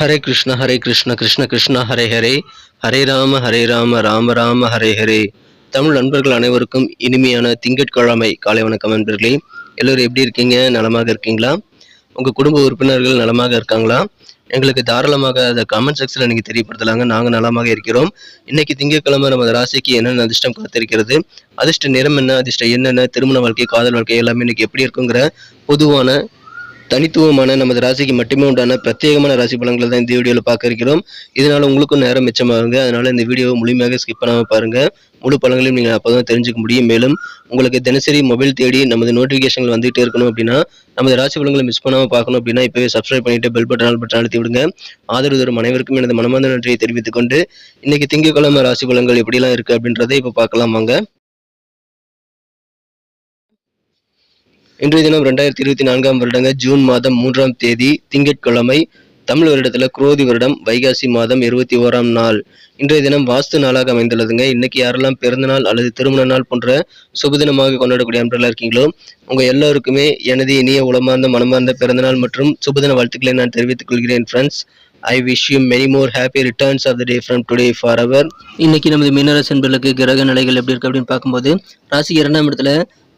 ஹரே கிருஷ்ண ஹரே கிருஷ்ண கிருஷ்ண கிருஷ்ண ஹரே ஹரே ஹரே ராம ஹரே ராம ராம ராம ஹரே ஹரே தமிழ் நண்பர்கள் அனைவருக்கும் இனிமையான திங்கட்கிழமை. காலை வணக்கம் நண்பர்களே. எல்லோரும் எப்படி இருக்கீங்க? நலமாக இருக்கீங்களா? உங்கள் குடும்ப உறுப்பினர்கள் நலமாக இருக்காங்களா? எங்களுக்கு தாராளமாக அதை கமெண்ட் செக்ஷனில் நீங்கள் தெரியப்படுத்தலாங்க. நாங்கள் நலமாக இருக்கிறோம். இன்னைக்கு திங்கட்கிழமை நமது ராசிக்கு என்னென்ன அதிர்ஷ்டம் காத்திருக்கிறது? அதிர்ஷ்ட நிறம் என்ன? அதிர்ஷ்டம் என்னென்ன திருமண வாழ்க்கை காதல் வாழ்க்கை எல்லாமே இன்னைக்கு எப்படி இருக்குங்கிற பொதுவான தனித்துவமான நமது ராசிக்கு மட்டுமே உண்டான பிரத்யேகமான ராசி பலன்களை தான் இந்த வீடியோவில் பார்க்க இருக்கிறோம். இதனால் உங்களுக்கும் நேரம் மிச்சமாகுங்க. அதனால் இந்த வீடியோவை முழுமையாக ஸ்கிப் பண்ணாமல் பாருங்கள் முழு பலன்களையும் நீங்கள் அப்போ தான் தெரிஞ்சுக்க முடியும். மேலும் உங்களுக்கு தினசரி மொபைல் தேடி நமது நோட்டிஃபிகேஷன்கள் வந்துகிட்டே இருக்கணும் அப்படின்னா நமது ராசி பலன்களை மிஸ் பண்ணாமல் பார்க்கணும் அப்படின்னா இப்போவே சப்ஸ்கிரைப் பண்ணிட்டு பெல் பட்டன் பட்டன் அழுத்தி விடுங்க. ஆதரவு தரும் அனைவருக்கும் எனது மனமார்ந்த நன்றியை தெரிவித்துக் கொண்டு இன்னைக்கு திங்கட்கிழமை ராசி பலன்கள் எப்படிலாம் இருக்கு அப்படின்றதை இப்போ பார்க்கலாம் வாங்க. இன்றைய தினம் ரெண்டாயிரத்தி இருபத்தி நான்காம் வருடங்க ஜூன் மாதம் மூன்றாம் தேதி திங்கட்கிழமை தமிழ் வருடத்துல குரோதி வருடம் வைகாசி மாதம் இருபத்தி ஓராம் நாள். இன்றைய தினம் வாஸ்து நாளாக அமைந்துள்ளதுங்க. இன்னைக்கு யாரெல்லாம் பிறந்த நாள் அல்லது திருமண நாள் போன்ற சுபதினமாக கொண்டாடக்கூடிய அன்பர்களாக இருக்கீங்களோ உங்க எல்லாருக்குமே எனது இனிய உளமார்ந்த மனமார்ந்த பிறந்தநாள் மற்றும் சுபதின வாழ்த்துக்களை நான் தெரிவித்துக் கொள்கிறேன் friends I wish you many more happy returns of the day from today for our இன்னைக்கு நமது மீனராசி என்பர்களுக்கு கிரக நிலைகள் எப்படி இருக்கு அப்படின்னு பார்க்கும்போது ராசி இரண்டாம் இடத்துல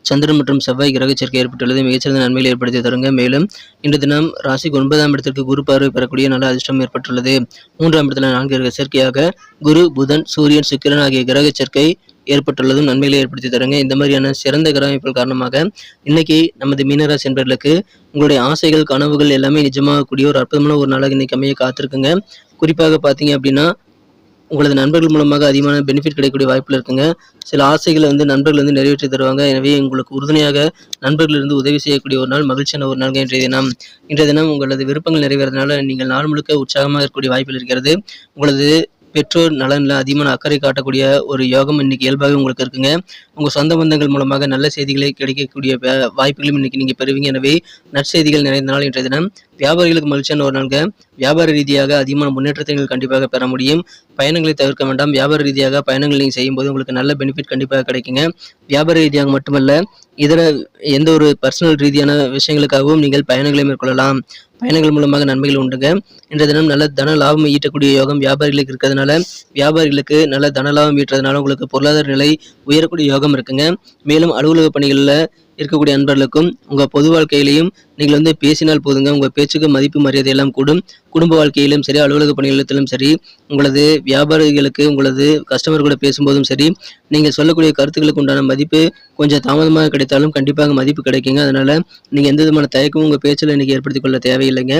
சந்திரன் மற்றும் செவ்வாய் கிரக சேர்க்கை ஏற்பட்டுள்ளது. மிகச்சிறந்த நன்மைகளை ஏற்படுத்தி தருங்க. மேலும் இன்று தினம் ராசிக்கு ஒன்பதாம் இடத்திற்கு குரு பார்வை பெறக்கூடிய நல்ல அதிர்ஷ்டம் ஏற்பட்டுள்ளது. மூன்றாம் இடத்துல நான்கு கிரக சேர்க்கையாக குரு புதன் சூரியன் சுக்கிரன் ஆகிய கிரக சேர்க்கை ஏற்பட்டுள்ளதும் நன்மைகளை ஏற்படுத்தி தருங்க. இந்த மாதிரியான சிறந்த கிரக அமைப்புகள் காரணமாக இன்னைக்கு நமது மீனராசி என்பர்களுக்கு உங்களுடைய ஆசைகள் கனவுகள் எல்லாமே நிஜமாகக்கூடிய ஒரு அற்புதமான ஒரு நாளாக இன்னைக்கு அமைய காத்திருக்குங்க. குறிப்பாக பார்த்தீங்க அப்படின்னா உங்களது நண்பர்கள் மூலமாக அதிகமான பெனிஃபிட் கிடைக்கக்கூடிய வாய்ப்பில் இருக்குங்க. சில ஆசைகளை வந்து நண்பர்கள் வந்து நிறைவேற்றி தருவாங்க. எனவே உங்களுக்கு உறுதுணையாக நண்பர்களிருந்து உதவி செய்யக்கூடிய ஒரு நாள் மகிழ்ச்சியான ஒரு நாள் இன்றைய தினம். இன்றைய தினம் உங்களது விருப்பங்கள் நிறைவேறதுனால நீங்கள் நாள் முழுக்க உற்சாகமாக இருக்கக்கூடிய வாய்ப்பில் இருக்கிறது. உங்களது பெற்றோர் நலனில் அதிகமான அக்கறை காட்டக்கூடிய ஒரு யோகம் இன்னைக்கு இயல்பாகவே உங்களுக்கு இருக்குங்க. உங்கள் சொந்த பந்தங்கள் மூலமாக நல்ல செய்திகளை கிடைக்கக்கூடிய வாய்ப்புகளும் இன்னைக்கு நீங்கள் பெறுவீங்க. எனவே நற்செய்திகள் நிறைந்த நாள் இன்றைய தினம். வியாபாரிகளுக்கு மகிழ்ச்சியான ஒரு நாள்க வியாபார ரீதியாக அதிகமான முன்னேற்றத்தை நீங்கள் கண்டிப்பாக பெற முடியும். பயணங்களை தவிர்க்க வேண்டாம். வியாபார ரீதியாக பயணங்கள் நீங்கள் செய்யும்போது உங்களுக்கு நல்ல பெனிஃபிட் கண்டிப்பாக கிடைக்குங்க. வியாபார ரீதியாக மட்டுமல்ல இதர எந்த ஒரு பர்சனல் ரீதியான விஷயங்களுக்காகவும் நீங்கள் பயணங்களை மேற்கொள்ளலாம். பயணங்கள் மூலமாக நன்மைகள் உண்டுங்க. இன்றைய தினம் நல்ல தன லாபம் ஈட்டக்கூடிய யோகம் வியாபாரிகளுக்கு இருக்கிறதுனால வியாபாரிகளுக்கு நல்ல தன லாபம் ஈட்டுறதுனால உங்களுக்கு பொருளாதார நிலை உயரக்கூடிய யோகம் இருக்குங்க. மேலும் அலுவலக பணிகளில் இருக்கக்கூடிய அன்பர்களுக்கும் உங்கள் பொது வாழ்க்கையிலையும் நீங்கள் வந்து பேசினால் போதுங்க. உங்கள் பேச்சுக்கு மதிப்பு மரியாதை எல்லாம் கூடும். குடும்ப வாழ்க்கையிலும் சரி அலுவலக பணிகளிலும் சரி உங்களது வியாபாரிகளுக்கு உங்களது கஸ்டமர் கூட பேசும்போதும் சரி நீங்கள் சொல்லக்கூடிய கருத்துக்களுக்கு உண்டான மதிப்பு கொஞ்சம் தாமதமாக கிடைத்தாலும் கண்டிப்பாக மதிப்பு கிடைக்குங்க. அதனால நீங்கள் எந்த விதமான தயக்கமும் உங்கள் பேச்சில் இன்னைக்கு ஏற்படுத்திக் கொள்ள தேவையில்லைங்க.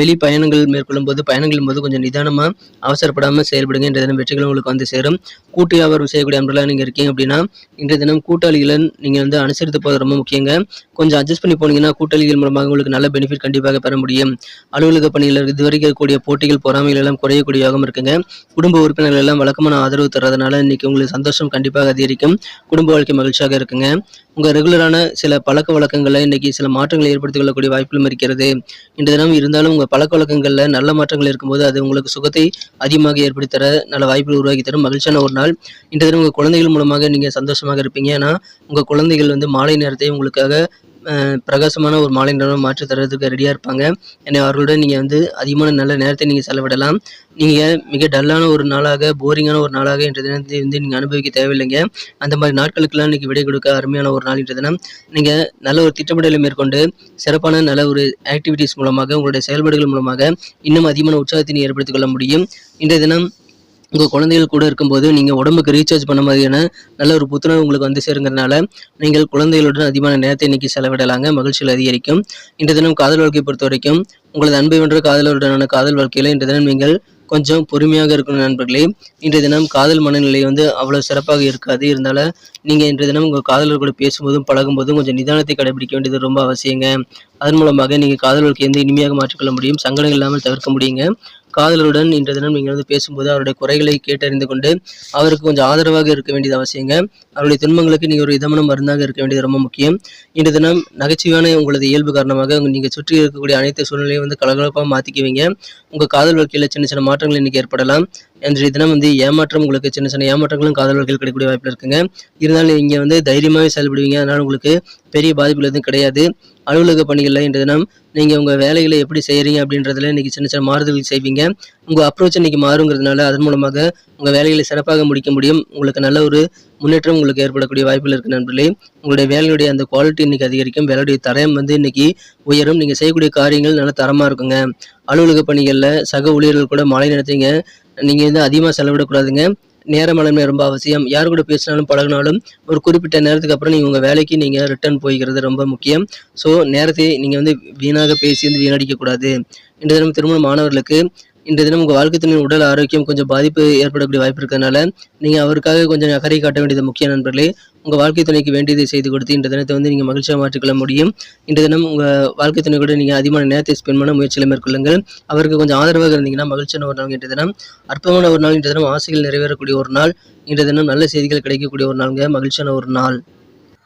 வெளி பயணங்கள் மேற்கொள்ளும் போது பயணங்களின் போது கொஞ்சம் நிதானமாக அவசரப்படாமல் செயல்படுங்க. இன்றைய தினம் வெற்றிகள் உங்களுக்கு வந்து சேரும். கூட்டு வியாபாரம் செய்யக்கூடிய அன்பர்களாக நீங்கள் இருக்கீங்க அப்படின்னா இன்றைய தினம் கூட்டாளிகளை நீங்கள் வந்து அனுசரித்து போகிறது ரொம்ப முக்கியங்க. கொஞ்சம் அட்ஜஸ்ட் பண்ணி போனீங்கன்னா கூட்டாளிகள் மூலமாக உங்களுக்கு நல்ல பெனிஃபிட் கண்டிப்பாக பெற முடியும். அலுவலக பணியில் இதுவரைக்கும் இருக்கக்கூடிய போட்டிகள் பொறாமைகள் எல்லாம் குறையக்கூடிய யோகம் இருக்குங்க. குடும்ப உறுப்பினர்கள் எல்லாம் வழக்கமான ஆதரவு தர்றதுனால இன்னைக்கு உங்களுக்கு சந்தோஷம் கண்டிப்பாக அதிகரிக்கும். குடும்ப வாழ்க்கை மகிழ்ச்சியாக இருக்குங்க. உங்கள் ரெகுலரான சில பழக்க வழக்கங்களில் இன்றைக்கி சில மாற்றங்களை ஏற்படுத்திக் கொள்ளக்கூடிய வாய்ப்புகளும் இருக்கிறது. இன்று தினம் இருந்தாலும் உங்கள் பழக்க வழக்கங்களில் நல்ல மாற்றங்கள் இருக்கும்போது அது உங்களுக்கு சுகத்தை அதிகமாக ஏற்படுத்தி தர நல்ல வாய்ப்புகள் உருவாக்கி தரும். மகிழ்ச்சியான ஒரு நாள். இன்று தினம் உங்கள் குழந்தைகள் மூலமாக நீங்கள் சந்தோஷமாக இருப்பீங்க. ஏன்னா உங்கள் குழந்தைகள் வந்து மாலை நேரத்தை உங்களுக்காக பிரகாசமான ஒரு மாலை நேரம் மாற்றி தர்றதுக்கு ரெடியாக இருப்பாங்க. எனவே அவர்களுடன் நீங்கள் வந்து அதிகமான நல்ல நேரத்தை நீங்கள் செலவிடலாம். நீங்கள் மிக டல்லான ஒரு நாளாக போரிங்கான ஒரு நாளாக இன்றைய தினத்தை வந்து நீங்கள் அனுபவிக்க தேவையில்லைங்க. அந்த மாதிரி நாட்களுக்கெல்லாம் இன்றைக்கி விடை கொடுக்க அருமையான ஒரு நாள் இன்றைய தினம். நீங்கள் நல்ல ஒரு திட்டமிடலை மேற்கொண்டு சிறப்பான நல்ல ஒரு ஆக்டிவிட்டீஸ் மூலமாக உங்களுடைய செயல்பாடுகள் மூலமாக இன்னும் அதிகமான உற்சாகத்தினை ஏற்படுத்திக் கொள்ள முடியும். இன்றைய தினம் உங்கள் குழந்தைகள் கூட இருக்கும்போது நீங்கள் உடம்புக்கு ரீசார்ஜ் பண்ண மாதிரியான நல்ல ஒரு புத்துணர்வு உங்களுக்கு வந்து சேருங்கிறதுனால நீங்கள் குழந்தைகளுடன் அதிகமான நேரத்தை இன்னைக்கு செலவிடலாங்க. மகிழ்ச்சியில் அதிகரிக்கும். இன்றைய தினம் காதல் வாழ்க்கையை பொறுத்த வரைக்கும் உங்களது அன்பை வென்ற காதலருடனான காதல் வாழ்க்கையில் இன்று தினம் நீங்கள் கொஞ்சம் பொறுமையாக இருக்கணும் நண்பர்களே. இன்றைய தினம் காதல் மனநிலை வந்து அவ்வளோ சிறப்பாக இருக்காது. இருந்தாலும் நீங்கள் இன்றைய தினம் உங்கள் காதலர் கூட பேசும்போதும் பழகும்போதும் கொஞ்சம் நிதானத்தை கடைபிடிக்க வேண்டியது ரொம்ப அவசியங்க. அதன் மூலமாக நீங்கள் காதல் வாழ்க்கையை வந்து இனிமையாக மாற்றிக்கொள்ள முடியும். சங்கடங்கள் இல்லாமல் தவிர்க்க முடியுங்க. காதலருடன் இன்றைய தினம் நீங்கள் வந்து பேசும்போது அவருடைய குறைகளை கேட்டறிந்து கொண்டு அவருக்கு கொஞ்சம் ஆதரவாக இருக்க வேண்டியது அவசியங்க. அவருடைய துன்பங்களுக்கு நீங்கள் ஒரு இதமான மருந்தாக இருக்க வேண்டியது ரொம்ப முக்கியம். இன்றைய தினம் நகைச்சுவையான உங்களது இயல்பு காரணமாக நீங்கள் சுற்றி இருக்கக்கூடிய அனைத்து சூழ்நிலையும் வந்து கலகலப்பாக மாற்றிக்குவீங்க உங்கள் காதல் வாழ்க்கையில் சின்ன சின்ன மாற்றங்கள் இன்றைக்கி ஏற்படலாம். இன்றைய தினம் வந்து ஏமாற்றம் உங்களுக்கு சின்ன சின்ன ஏமாற்றங்களும் காதலர்கள் கிடைக்கக்கூடிய வாய்ப்பில் இருக்குங்க. இருந்தாலும் நீங்கள் வந்து தைரியமாகவே செயல்படுவீங்க. அதனால் உங்களுக்கு பெரிய பாதிப்புகள் எதுவும் கிடையாது. அலுவலக பணிகளில் இன்றைய தினம் நீங்கள் உங்கள் வேலைகளை எப்படி செய்கிறீங்க அப்படின்றதுல இன்றைக்கி சின்ன சின்ன மாறுதல்கள் செய்வீங்க. உங்கள் அப்ரோச் இன்றைக்கி மாறுங்கிறதுனால அதன் மூலமாக உங்கள் வேலைகளை சிறப்பாக முடிக்க முடியும். உங்களுக்கு நல்ல ஒரு முன்னேற்றம் உங்களுக்கு ஏற்படக்கூடிய வாய்ப்புகள் இருக்குது நண்பர்களே. உங்களுடைய வேலையுடைய அந்த குவாலிட்டி இன்றைக்கி அதிகரிக்கும். வேலையுடைய தரம் வந்து இன்றைக்கி உயரும். நீங்கள் செய்யக்கூடிய காரியங்கள் நல்ல தரமாக இருக்குங்க. அலுவலக பணிகளில் சக ஊழியர்கள் கூட மாலை நேரத்தைங்க நீங்கள் வந்து அதிகமாக செலவிடக்கூடாதுங்க. நேர மேலாண்மை ரொம்ப அவசியம். யார் கூட பேசினாலும் பழகினாலும் ஒரு குறிப்பிட்ட நேரத்துக்கு அப்புறம் நீங்கள் உங்கள் வேலைக்கு நீங்கள் ரிட்டர்ன் போய்கிறது ரொம்ப முக்கியம். ஸோ நேரத்தை நீங்கள் வந்து வீணாக பேசி வந்து வீணடிக்கக்கூடாது. இந்த தினம் திருமண மாணவர்களுக்கு இன்றைய தினம் உங்கள் வாழ்க்கை துணையின் உடல் ஆரோக்கியம் கொஞ்சம் பாதிப்பு ஏற்படக்கூடிய வாய்ப்பு இருக்கிறதுனால நீங்கள் அவருக்காக கொஞ்சம் அக்கறை காட்ட வேண்டியது முக்கிய நண்பர்களே உங்கள் வாழ்க்கை துணைக்கு வேண்டியதை செய்து கொடுத்து இந்த தினத்தை வந்து நீங்கள் மகிழ்ச்சியாக மாற்றிக்கொள்ள முடியும். இந்த தினம் உங்கள் வாழ்க்கை துணை கூட நீங்கள் அதிகமான நேரத்தை ஸ்பெண்ட் பண்ண முயற்சியில் மேற்கொள்ளுங்கள். அவருக்கு கொஞ்சம் ஆதரவாக இருந்தீங்கன்னா மகிழ்ச்சியான ஒரு நாள் இன்றைய தினம். அற்பமான ஒரு நாள் இன்றைய தினம் ஆசைகள் நிறைவேறக்கூடிய ஒரு நாள். இன்றைய தினம் நல்ல செய்திகள் கிடைக்கக்கூடிய ஒரு நாளுங்க. மகிழ்ச்சியான ஒரு நாள்.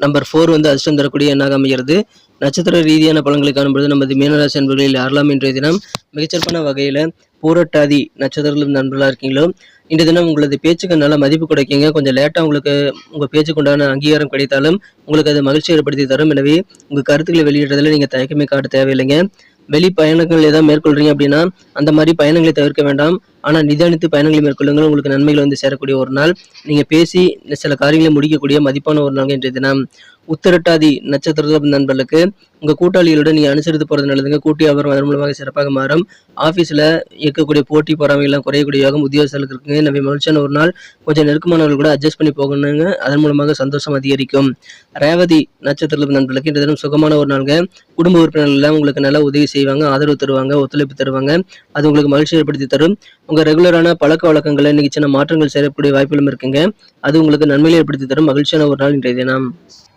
நம்பர் ஃபோர் வந்து அதிர்ஷ்டம் தரக்கூடிய எண்ணாக அமைகிறது. நட்சத்திர ரீதியான பலன்களை காணும்பொழுது நமது மீனராசி நண்பர்களில் யாரெல்லாம் இன்றைய தினம் மிகச்சிறப்பான வகையில் பூரட்டாதி நட்சத்திரங்களும் நண்பர்களாக இருக்கீங்களோ? இந்த தினம் உங்களது பேச்சுக்கு நல்ல மதிப்பு கிடைக்கீங்க. கொஞ்சம் லேட்டாக உங்களுக்கு உங்கள் பேச்சுக்கு உண்டான அங்கீகாரம் கிடைத்தாலும் உங்களுக்கு அது மகிழ்ச்சி ஏற்படுத்தி தரும். எனவே உங்கள் கருத்துக்களை வெளியிடுறதுல நீங்கள் தயக்கமே காட்ட தேவையில்லைங்க. வெளி பயணங்கள் ஏதாவது மேற்கொள்கிறீங்க அப்படின்னா அந்த மாதிரி பயணங்களை தவிர்க்க வேண்டாம். ஆனால் நிதானித்து பயணங்களை மேற்கொள்ளுங்கள். உங்களுக்கு நன்மைகள் வந்து சேரக்கூடிய ஒரு நாள். நீங்கள் பேசி சில காரியங்களை முடிக்கக்கூடிய மதிப்பான ஒரு நாள் இன்றைய தினம். உத்தரட்டாதி நட்சத்திர நண்பர்களுக்கு உங்கள் கூட்டாளிகளுடன் நீங்கள் அனுசரித்து போகிறது நல்லதுங்க. கூட்டி வியாபாரம் அதன் மூலமாக சிறப்பாக மாறும். ஆஃபீஸில் இருக்கக்கூடிய போட்டி பொறாமைகள்லாம் குறையக்கூடிய யோகம் உத்தியோகஸ்தர்களுக்கு இருக்குங்க. நம்ம மகிழ்ச்சியான ஒரு நாள். கொஞ்சம் நெருக்கமானவர்கள் கூட அட்ஜஸ்ட் பண்ணி போகணுங்க. அதன் மூலமாக சந்தோஷம் அதிகரிக்கும். ரேவதி நட்சத்திர நண்பர்களுக்கு இந்த தினம் சுகமான ஒரு நாளுங்க. குடும்ப உறுப்பினர்கள் எல்லாம் உங்களுக்கு நல்லா உதவி செய்வாங்க. ஆதரவு தருவாங்க. ஒத்துழைப்பு தருவாங்க. அது உங்களுக்கு மகிழ்ச்சி ஏற்படுத்தி தரும். உங்கள் ரெகுலரான பழக்க வழக்கங்களை இன்னைக்கு சின்ன மாற்றங்கள் செய்யக்கூடிய வாய்ப்புகளும் இருக்குங்க. அது உங்களுக்கு நன்மையை ஏற்படுத்தி தரும். மகிழ்ச்சியான ஒரு நாள் இன்றைய தினம்.